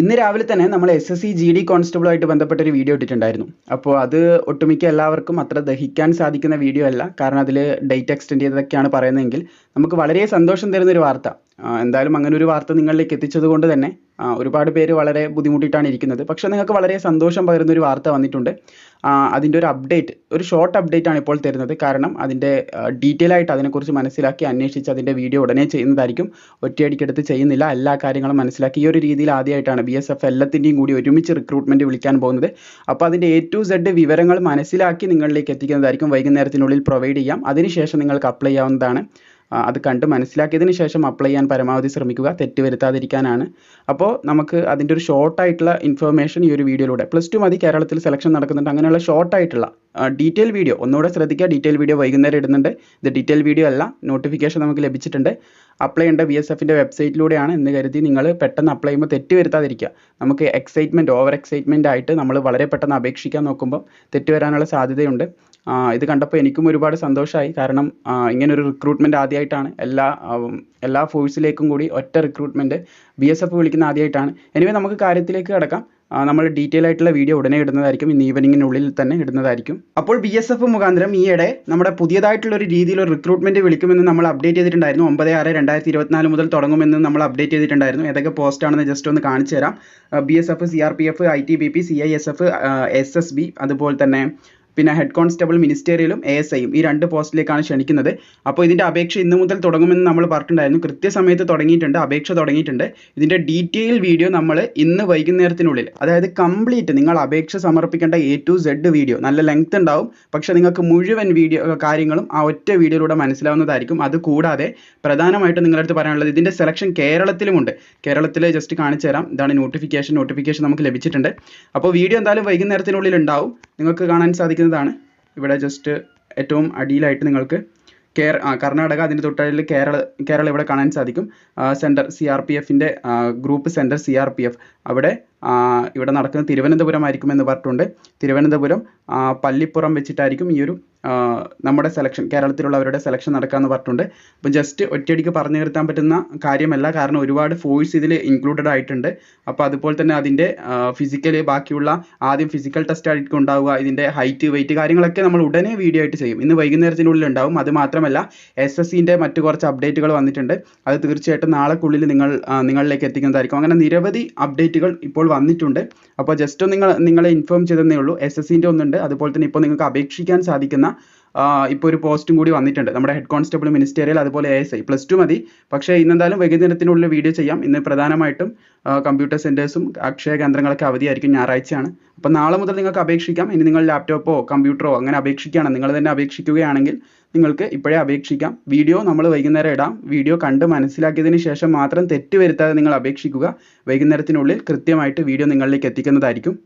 ഇന്ന് രാവിലെ തന്നെ നമ്മൾ S S C G D കോൺസ്റ്റബിളുമായിട്ട് ബന്ധപ്പെട്ട ഒരു വീഡിയോ ഇട്ടിട്ടുണ്ടായിരുന്നു. അപ്പോൾ അത് ഒട്ടുമിക്ക എല്ലാവർക്കും അത്ര ദഹിക്കാൻ സാധിക്കുന്ന വീഡിയോ അല്ല. കാരണം അതിൽ ഡേറ്റ് എക്സ്റ്റെൻഡ് ചെയ്തതൊക്കെയാണ് പറയുന്നതെങ്കിൽ നമുക്ക് വളരെ സന്തോഷം തരുന്ന ഒരു വാർത്ത. എന്തായാലും അങ്ങനെ ഒരു വാർത്ത നിങ്ങളിലേക്ക് എത്തിച്ചത് കൊണ്ട് തന്നെ ഒരുപാട് പേര് വളരെ ബുദ്ധിമുട്ടിയിട്ടാണ് ഇരിക്കുന്നത്. പക്ഷേ നിങ്ങൾക്ക് വളരെ സന്തോഷം പകരുന്ന ഒരു വാർത്ത വന്നിട്ടുണ്ട്. അതിന്റെ ഒരു അപ്ഡേറ്റ് ഒരു ഷോർട്ട് അപ്ഡേറ്റ് ആണ് ഇപ്പോൾ തരുന്നത്. കാരണം അതിന്റെ ഡീറ്റെയിൽ ആയിട്ട് അതിനെക്കുറിച്ച് മനസ്സിലാക്കി അന്വേഷിച്ച് അതിന്റെ വീഡിയോ ഉടനെ ചെയ്യുന്നതായിരിക്കും. ഒറ്റയടിക്കെടുത്ത് ചെയ്യുന്നില്ല. എല്ലാ കാര്യങ്ങളും മനസ്സിലാക്കി. ഈ ഒരു രീതിയിൽ ആദ്യമായിട്ടാണ് ബി എസ് എഫ് എല്ലാത്തിന്റെയും കൂടി ഒരുമിച്ച് റിക്രൂട്ട്മെന്റ് വിളിക്കാൻ പോകുന്നത്. അപ്പോൾ അതിന്റെ എ ടു സെഡ് വിവരങ്ങൾ മനസ്സിലാക്കി നിങ്ങളിലേക്ക് എത്തിക്കുന്നതായിരിക്കും വൈകുന്നേരത്തിനുള്ളിൽ പ്രൊവൈഡ് ചെയ്യാം. അതിനുശേഷം നിങ്ങൾക്ക് അപ്ലൈ ചെയ്യാവുന്നതാണ്. അത് കണ്ട് മനസ്സിലാക്കിയതിന് ശേഷം അപ്ലൈ ചെയ്യാൻ പരമാവധി ശ്രമിക്കുക തെറ്റ് വരുത്താതിരിക്കാനാണ് അപ്പോൾ നമുക്ക് അതിന്റെ ഒരു ഷോർട്ട് ആയിട്ടുള്ള ഇൻഫർമേഷൻ ഈ ഒരു വീഡിയോയിലൂടെ. പ്ലസ് ടു മതി കേരളത്തിൽ സെലക്ഷൻ നടക്കുന്നുണ്ട്. അങ്ങനെയുള്ള ഷോർട്ട് ആയിട്ടുള്ള ഡീറ്റെയിൽ വീഡിയോ ഒന്നുകൂടെ ശ്രദ്ധിക്കുക ഡീറ്റെയിൽ വീഡിയോ വൈകുന്നേരം ഇടുന്നുണ്ട്. ഇത് ഡീറ്റെയിൽ വീഡിയോ അല്ല നോട്ടിഫിക്കേഷൻ നമുക്ക് ലഭിച്ചിട്ടുണ്ട്. അപ്ലൈ ചെയ്യേണ്ട ബി എസ് എഫിന്റെ വെബ്സൈറ്റിലൂടെയാണ് എന്ന് കരുതി നിങ്ങൾ പെട്ടെന്ന് അപ്ലൈ ചെയ്യുമ്പോൾ തെറ്റ് വരുത്താതിരിക്കുക നമുക്ക് എക്സൈറ്റ്മെന്റ് ഓവർ എക്സൈറ്റ്മെന്റ് ആയിട്ട് നമ്മൾ വളരെ പെട്ടെന്ന് അപേക്ഷിക്കാൻ നോക്കുമ്പോൾ തെറ്റ് വരാനുള്ള സാധ്യതയുണ്ട്. ഇത് കണ്ടപ്പോൾ എനിക്കും ഒരുപാട് സന്തോഷമായി കാരണം ഇങ്ങനെ ഒരു റിക്രൂട്ട്മെന്റ് ആദ്യമായിട്ടാണ് എല്ലാ എല്ലാ ഫോഴ്സിലേക്കും കൂടി ഒറ്റ റിക്രൂട്ട്മെന്റ് ബി എസ് എഫ് വിളിക്കുന്ന ആദ്യമായിട്ടാണ് എനിവേ നമുക്ക് കാര്യത്തിലേക്ക് കിടക്കാം. നമ്മൾ ഡീറ്റെയിൽ ആയിട്ടുള്ള വീഡിയോ ഉടനെ ഇടുന്നതായിരിക്കും. ഇന്ന് ഈവനിങ്ങിനുള്ളിൽ തന്നെ ഇടുന്നതായിരിക്കും. അപ്പോൾ ബി എസ് എഫ് മുഖാന്തരം ഈയിടെ നമ്മുടെ പുതിയതായിട്ടുള്ള ഒരു രീതിയിൽ ഒരു റിക്രൂട്ട്മെന്റ് വിളിക്കുമെന്ന് നമ്മൾ അപ്ഡേറ്റ് ചെയ്തിട്ടുണ്ടായിരുന്നു. ഒമ്പത് ആറ് രണ്ടായിരത്തി ഇരുപത്തിനാല് മുതൽ തുടങ്ങുമെന്ന് നമ്മൾ അപ്ഡേറ്റ് ചെയ്തിട്ടുണ്ടായിരുന്നു. ഏതൊക്കെ പോസ്റ്റ് ആണെന്ന് ജസ്റ്റ് ഒന്ന് കാണിച്ചു തരാം B S F C R P F I T B P C I S F S S B അതുപോലെ തന്നെ പിന്നെ ഹെഡ് കോൺസ്റ്റബിൾ മിനിസ്റ്റേറിയലും എ എസ് ഐയും ഈ രണ്ട് പോസ്റ്റിലേക്കാണ് ക്ഷണിക്കുന്നത്. അപ്പോൾ ഇതിന്റെ അപേക്ഷ ഇന്ന് മുതൽ തുടങ്ങുമെന്ന് നമ്മൾ പറഞ്ഞിട്ടുണ്ടായിരുന്നു. കൃത്യസമയത്ത് തുടങ്ങിയിട്ടുണ്ട് അപേക്ഷ തുടങ്ങിയിട്ടുണ്ട്. ഇതിന്റെ ഡീറ്റെയിൽ വീഡിയോ നമ്മൾ ഇന്ന് വൈകുന്നേരത്തിനുള്ളിൽ അതായത് കംപ്ലീറ്റ് നിങ്ങൾ അപേക്ഷ സമർപ്പിക്കേണ്ട എ ടു സെഡ് വീഡിയോ നല്ല ലെങ്ത് ഉണ്ടാവും. പക്ഷേ നിങ്ങൾക്ക് മുഴുവൻ വീഡിയോ കാര്യങ്ങളും ആ ഒറ്റ വീഡിയോയിലൂടെ മനസ്സിലാവുന്നതായിരിക്കും. അത് കൂടാതെ പ്രധാനമായിട്ടും നിങ്ങളുടെ അടുത്ത് പറയാനുള്ളത് ഇതിന്റെ സെലക്ഷൻ കേരളത്തിലുമുണ്ട്. കേരളത്തിൽ ജസ്റ്റ് കാണിച്ചു തരാം ഇതാണ് നോട്ടിഫിക്കേഷൻ നോട്ടിഫിക്കേഷൻ നമുക്ക് ലഭിച്ചിട്ടുണ്ട്. അപ്പോൾ വീഡിയോ എന്തായാലും വൈകുന്നേരത്തിനുള്ളിൽ ഉണ്ടാവും. നിങ്ങൾക്ക് കാണാൻ സാധിക്കുന്നതാണ്. ഇവിടെ ജസ്റ്റ് ഏറ്റവും അടിയിലായിട്ട് നിങ്ങൾക്ക് കേര കർണാടക അതിന്റെ തൊട്ടടിയിൽ കേരള കേരള ഇവിടെ കാണാൻ സാധിക്കും. സെന്റർ സി ആർ പി എഫിന്റെ group centre C R P F അവിടെ ഇവിടെ നടക്കുന്നത് തിരുവനന്തപുരം ആയിരിക്കും എന്ന് പറഞ്ഞിട്ടുണ്ട്. തിരുവനന്തപുരം പള്ളിപ്പുറം വെച്ചിട്ടായിരിക്കും ഈ ഒരു നമ്മുടെ സെലക്ഷൻ കേരളത്തിലുള്ളവരുടെ സെലക്ഷൻ നടക്കാമെന്ന് പറഞ്ഞിട്ടുണ്ട്. അപ്പം ജസ്റ്റ് ഒറ്റയടിക്ക് പറഞ്ഞു നിർത്താൻ പറ്റുന്ന കാര്യമല്ല. കാരണം ഒരുപാട് ഫോഴ്സ് ഇതിൽ ഇൻക്ലൂഡഡ് ആയിട്ടുണ്ട്. അപ്പോൾ അതുപോലെ തന്നെ അതിന്റെ ഫിസിക്കൽ ബാക്കിയുള്ള ആദ്യം ഫിസിക്കൽ ടെസ്റ്റ് ആയിരിക്കും ഉണ്ടാവുക. ഇതിന്റെ ഹൈറ്റ് വെയിറ്റ് കാര്യങ്ങളൊക്കെ നമ്മൾ ഉടനെ വീഡിയോ ആയിട്ട് ചെയ്യും. ഇന്ന് വൈകുന്നേരത്തിനുള്ളിൽ ഉണ്ടാവും. അത് മാത്രമല്ല എസ് എസ് സിന്റെ മറ്റു കുറച്ച് അപ്ഡേറ്റുകൾ വന്നിട്ടുണ്ട്. അത് തീർച്ചയായിട്ടും നാളെക്കുള്ളിൽ നിങ്ങൾ നിങ്ങളിലേക്ക് എത്തിക്കുന്നതായിരിക്കും. അങ്ങനെ നിരവധി അപ്ഡേറ്റുകൾ ഇപ്പോൾ വന്നിട്ടുണ്ട്. അപ്പോൾ ജസ്റ്റ് നിങ്ങൾ നിങ്ങളെ ഇൻഫോം ചെയ്തതേ ഉള്ളൂ. എസ് എസ് സിന്റെ ഒന്നുണ്ട്. അതുപോലെ തന്നെ ഇപ്പോൾ നിങ്ങൾക്ക് അപേക്ഷിക്കാൻ സാധിക്കുന്ന ഇപ്പോൾ ഒരു പോസ്റ്റും കൂടി വന്നിട്ടുണ്ട്. നമ്മുടെ ഹെഡ് കോൺസ്റ്റബിൾ മിനിസ്റ്റേറിയൽ അതുപോലെ A S I plus two മതി. പക്ഷേ ഇന്നെന്തായാലും വൈകുന്നേരത്തിനുള്ളിൽ വീഡിയോ ചെയ്യാം. ഇന്ന് പ്രധാനമായിട്ടും കമ്പ്യൂട്ടർ സെന്റേഴ്സും അക്ഷയ കേന്ദ്രങ്ങളൊക്കെ അവധിയായിരിക്കും ഞായറാഴ്ചയാണ്. അപ്പോൾ നാളെ മുതൽ നിങ്ങൾക്ക് അപേക്ഷിക്കാം. ഇനി നിങ്ങൾ ലാപ്ടോപ്പോ കമ്പ്യൂട്ടറോ അങ്ങനെ അപേക്ഷിക്കുകയാണ്. നിങ്ങൾ തന്നെ അപേക്ഷിക്കുകയാണെങ്കിൽ നിങ്ങൾക്ക് ഇപ്പോഴേ അപേക്ഷിക്കാം. വീഡിയോ നമ്മൾ വൈകുന്നേരം ഇടാം. വീഡിയോ കണ്ട് മനസ്സിലാക്കിയതിന് ശേഷം മാത്രം തെറ്റ് വരുത്താതെ നിങ്ങൾ അപേക്ഷിക്കുക. വൈകുന്നേരത്തിനുള്ളിൽ കൃത്യമായിട്ട് വീഡിയോ നിങ്ങളിലേക്ക് എത്തിക്കുന്നതായിരിക്കും.